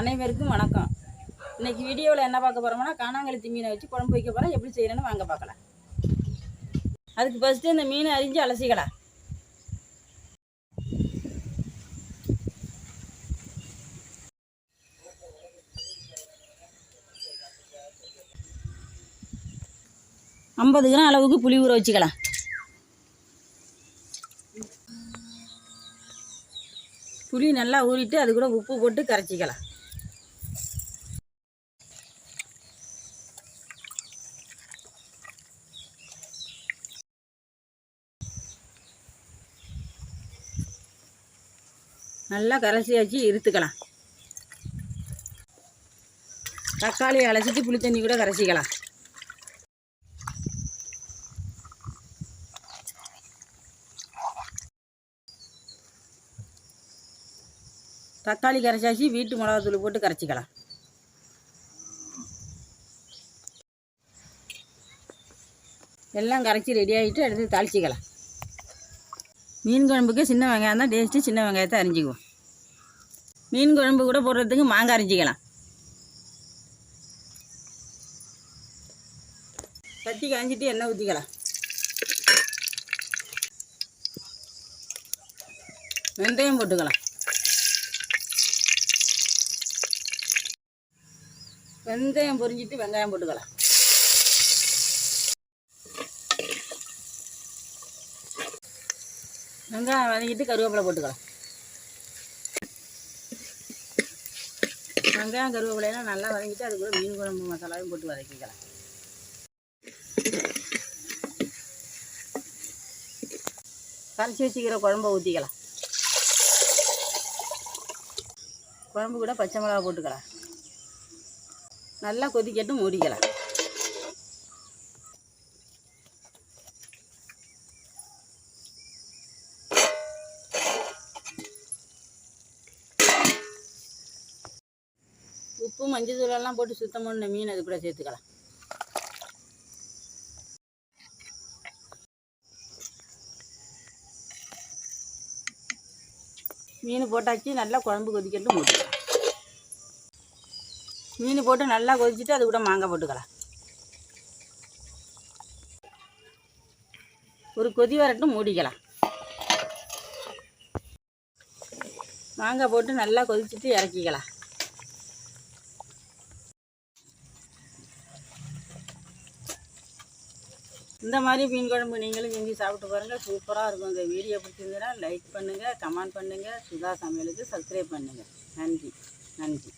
அனைவருக்கும் வணக்கம். இன்னைக்கு வீடியோவில் என்ன பார்க்க போகிறோம்னா காணாங்கழுத்தி மீனை வச்சு குழம்பு வைக்க போகிறோம் எப்படி செய்யணும்னு வாங்க பார்க்கலாம். அதுக்கு ஃபஸ்ட்டு இந்த மீனை அரிஞ்சு அலசிக்கலாம். ஐம்பது கிராம் அளவுக்கு புளி ஊற வச்சுக்கலாம். புளி நல்லா ஊறிட்டு அது கூட உப்பு போட்டு கரைச்சிக்கலாம். நல்லா கரைசியாச்சு இருத்துக்கலாம் தக்காளி அலசிட்டு புளி தண்ணி கூட கரைச்சிக்கலாம். தக்காளி கரைச்சாச்சு வீட்டு மிளகாத்தூள் போட்டு கரைச்சிக்கலாம். எல்லாம் கரைச்சி ரெடி ஆகிட்டு எடுத்து தாளிச்சிக்கலாம். மீன் குழம்புக்கு சின்ன வெங்காயம் தான் டேஸ்ட்டு சின்ன வெங்காயத்தை அரிஞ்சிக்குவோம். மீன் குழம்பு கூட போடுறதுக்கு மாங்காய் அரிஞ்சிக்கலாம். சட்டி காய்ஞ்சிட்டு எண்ணெய் ஊற்றிக்கலாம் வெந்தயம் போட்டுக்கலாம். வெந்தயம் பொரிஞ்சிட்டு வெங்காயம் போட்டுக்கலாம். வெங்காயம் வதங்கிட்டு கருவேப்பிலை போட்டுக்கலாம். வெங்காயம் கருவேப்பிலையெல்லாம் நல்லா வதங்கிட்டு அது கூட மீன் குழம்பு மசாலாவையும் போட்டு வதக்கிக்கலாம். கரைச்சி வச்சுக்கிற குழம்ப ஊற்றிக்கலாம் குழம்பு கூட பச்சை மிளகா போட்டுக்கலாம். நல்லா கொதிக்கட்டும் மூடிக்கலாம். உப்பு மஞ்சள் தூளெல்லாம் போட்டு சுத்தம் பண்ண மீன் அது கூட சேர்த்துக்கலாம். மீன் போட்டாச்சு நல்லா குழம்பு கொதிக்கட்டும் போட்டுக்கலாம் மீன் போட்டு நல்லா கொதிச்சுட்டு அது கூட மாங்காய் போட்டுக்கலாம். ஒரு கொதி வரட்டும் மூடிக்கலாம். மாங்காய் போட்டு நல்லா கொதிச்சுட்டு இறக்கிக்கலாம். இந்த மாதிரி மீன் குழம்பு நீங்களும் செஞ்சு சாப்பிட்டு பாருங்கள் சூப்பராக இருக்கும். இந்த வீடியோ பிடிச்சிருந்ததுன்னா லைக் பண்ணுங்கள் கமெண்ட் பண்ணுங்கள் சுதா சமையலுக்கு சப்ஸ்கிரைப் பண்ணுங்கள் நன்றி. நன்றி.